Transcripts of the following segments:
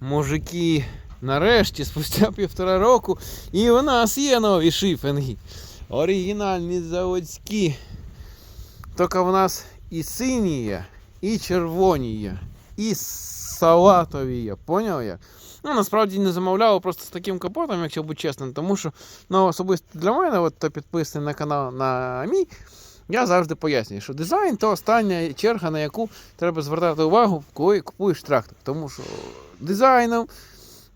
Мужики, нарешті, спустя півтора року, і у нас є нові шифінги. Оригінальні заводські. Тільки в нас і сині є, і червоні є, і салатові є. Поняв як? Ну, насправді не замовляв просто з таким капотом, якщо бути чесним, тому що ну, особисто для мене, от, хто підписаний на канал на мій, я завжди пояснюю, що дизайн то остання черга, на яку треба звертати увагу, коли купуєш трактор. Тому що дизайном,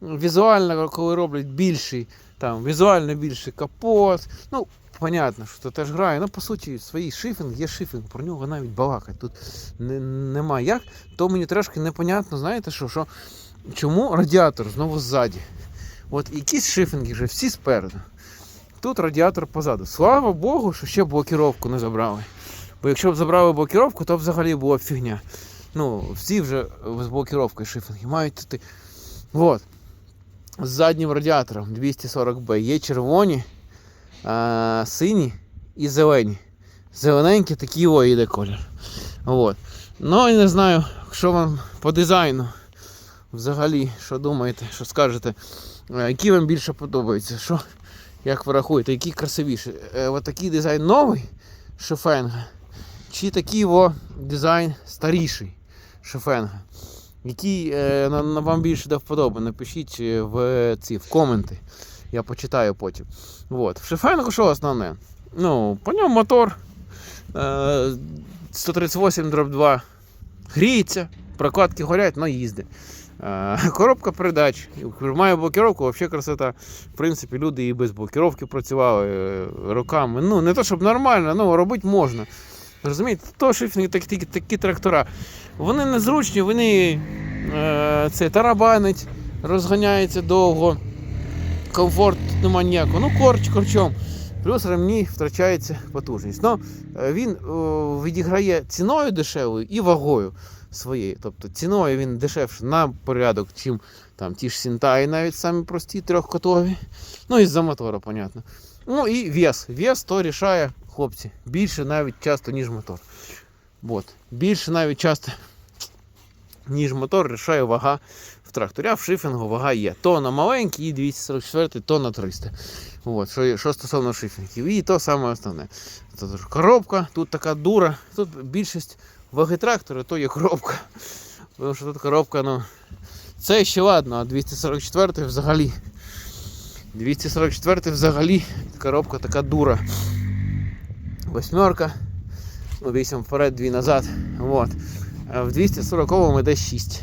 візуально, коли роблять більший, там, візуально більший капот. Ну, понятно, що це теж грає. Ну, по суті, свій шифінг є шифінг, про нього навіть балакать. Тут не, нема як. То мені трошки непонятно, знаєте що, що чому радіатор знову ззаді. От якісь шифінги вже всі спереду. Тут радіатор позаду. Слава Богу, що ще блокіровку не забрали. Бо якщо б забрали блокіровку, то взагалі була б фігня. Ну, всі вже з блокіровкою шифінги мають тут. От. З заднім радіатором 240B є червоні, а, сині і зелені. Зелененький такий о йде колір. От. Ну і не знаю, що вам по дизайну. Взагалі, що думаєте, що скажете, які вам більше подобаються? Що, як ви рахуєте, який красивіший? Е, от такий дизайн новий шифенга, чи такий о, дизайн старіший шифенга? Який е, на, на вам більше до вподоби? Напишіть е, в ці в коменти. Я почитаю потім. От. В шифенгу що основне? Ну, по ньому мотор е, 138 дроб 2 гріється, прокладки горять, але їздить. Е, Коробка передач. Має блокировку, взагалі красота. В принципі, люди і без блокировки працювали е, роками. Ну, не то, щоб нормально, ну робити можна. Розумієте, то шифінги такі, такі, трактора. Вони незручні, вони е, це тарабанить, розганяється довго. Комфорт нема ніякого. Ну, корч корчом. Плюс ремні втрачається потужність. Ну, е, він відіграє ціною дешевою і вагою своєю. Тобто ціною він дешевший на порядок, чим там ті ж Сінтаї, навіть самі прості трьохкотові. Ну і за мотора, понятно. Ну і вес. Вес то рішає, хлопці, більше навіть часто, ніж мотор. От. Більше навіть часто, ніж мотор, рішає вага в тракторі. А в шифінгу вага є. То на маленький і 244, то на 300. От, що, що стосовно шифінгів. І то саме основне. Тут коробка, тут така дура. Тут більшість ваги трактора, то є коробка. Тому що тут коробка, ну. Це ще ладно, а 244 взагалі. 244 взагалі коробка така дура. Восьмерка. Ну, 8 вперед, 2 назад. От. А в 240 йде 6.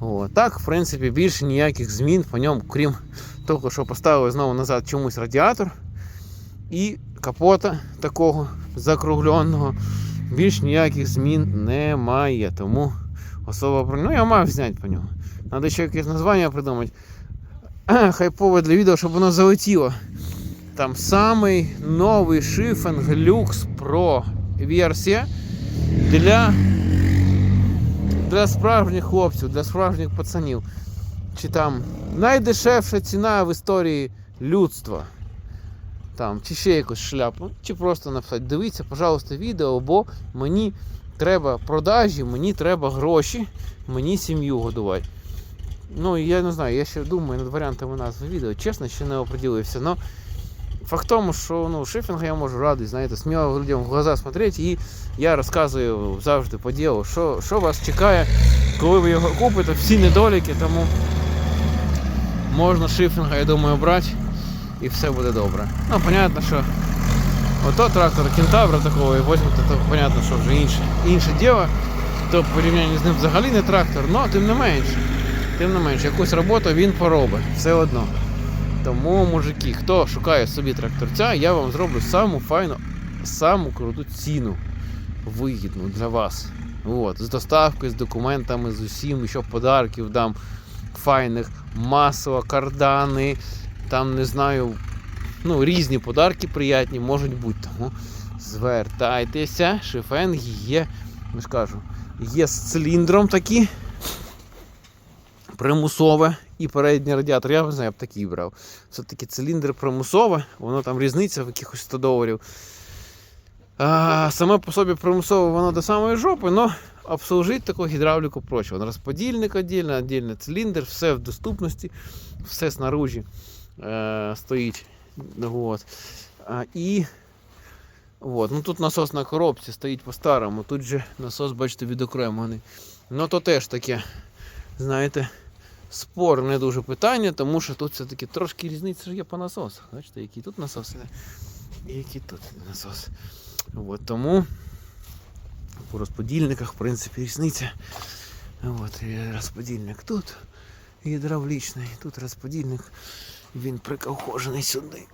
От. Так, в принципі, більше ніяких змін по ньому, крім того, що поставили знову назад чомусь радіатор і капота такого закругленого. Більш ніяких змін немає. Тому особа про. Ну, я мав зняти по ньому. Треба ще якесь названня придумати. Хайпове для відео, щоб воно залетіло. Там самий новий шифінг Lux Pro версія для, для справжніх хлопців, для справжніх пацанів. Чи там найдешевша ціна в історії людства. Там, чи ще якусь шляпу, чи просто написати, дивіться, пожалуйста, відео, бо мені треба продажі, мені треба гроші, мені сім'ю годувати. Ну, я не знаю, я ще думаю над варіантами назви відео. Чесно, ще не оприділився. Но факт в тому, що ну, шифінг я можу радий, знаєте, сміло людям в глаза смотреть, і я розказую завжди по ділу, що, що вас чекає, коли ви його купите, всі недоліки, тому можна шифінга, я думаю, брати і все буде добре. Ну, понятно, що ото трактор кентавра такого і возьмете, то понятно, що вже інше, інше діло. То в порівнянні з ним взагалі не трактор, але тим не менше. Тим не менше, якусь роботу він поробить, все одно. Тому, мужики, хто шукає собі тракторця, я вам зроблю саму файну, саму круту ціну вигідну для вас. От, з доставкою, з документами, з усім, ще подарків дам файних, масло, кардани, там не знаю, ну, різні подарки приятні можуть бути. Тому звертайтеся, шифенги є, не скажу, є з циліндром такі. Примусове і передній радіатор. Я не знаю, я б такий брав. Все-таки циліндр примусове, воно там різниця в якихось 100 доларів. А, саме по собі примусово воно до самої жопи, але обслужити таку гідравліку проще. Вон розподільник віддільно, віддільний циліндр, все в доступності, все снаружи е, стоїть. Вот. А, і от, ну, тут насос на коробці стоїть по-старому, тут же насос, бачите, відокремлений. Ну то теж таке, знаєте, спорне дуже питання, тому що тут все-таки трошки різниця є по насосах. Бачите, який тут насос іде, і який тут насос. От, тому по розподільниках, в принципі, різниця. От, розподільник тут гідравлічний, тут розподільник, він прикавхожений сюди.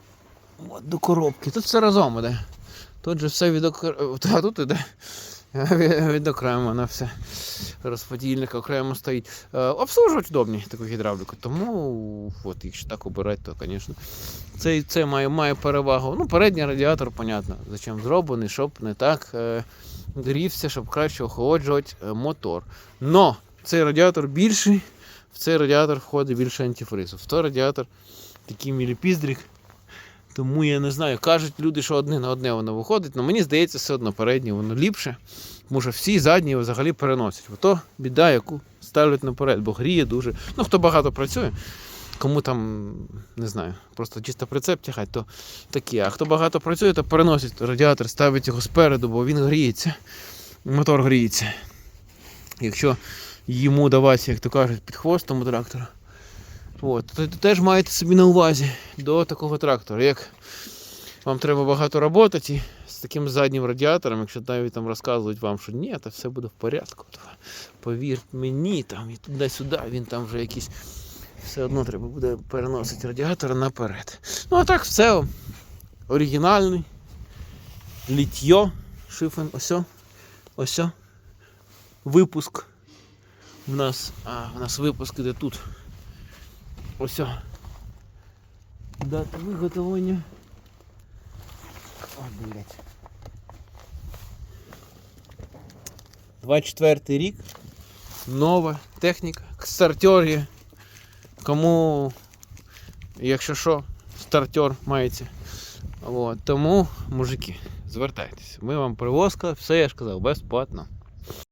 От, до коробки. Тут все разом іде. Тут же все відокремо. А тут іде відокремо все. Розподільник окремо стоїть. Е, обслужувати удобні таку гідравліку. Тому, от, якщо так обирати, то, звісно, це, це має, має перевагу. Ну, передній радіатор, понятно, зачем зроблений, щоб не так е, грівся, щоб краще охолоджувати е, мотор. Но цей радіатор більший, в цей радіатор входить більше антифризу. В той радіатор такий міліпіздрик. Тому я не знаю. Кажуть люди, що одне на одне воно виходить, але мені здається, все одно переднє воно ліпше. Що всі задні взагалі переносять. Ото біда, яку ставлять наперед, бо гріє дуже. Ну, хто багато працює, кому там, не знаю, просто чисто прицеп тягать, то такі. А хто багато працює, то переносить радіатор, ставить його спереду, бо він гріється. Мотор гріється. Якщо йому давати, як то кажуть, під хвостом у трактора. От, теж маєте собі на увазі до такого трактора. Як вам треба багато роботи з таким заднім радіатором, якщо навіть там розказують вам, що ні, то все буде в порядку. То, повірте мені, там і туди-сюди, він там вже якийсь. Все одно треба буде переносити радіатор наперед. Ну а так все оригінальний. Літьо, шифен, осьо, осьо. Випуск. В нас, а, в нас випуск іде тут. Ось. Дата виготовлення. О, блядь. 24 рік. Нова техніка. Стартер. Кому, якщо що, стартер мається. От, тому, мужики, звертайтеся. Ми вам привозка, все я ж казав, безплатно.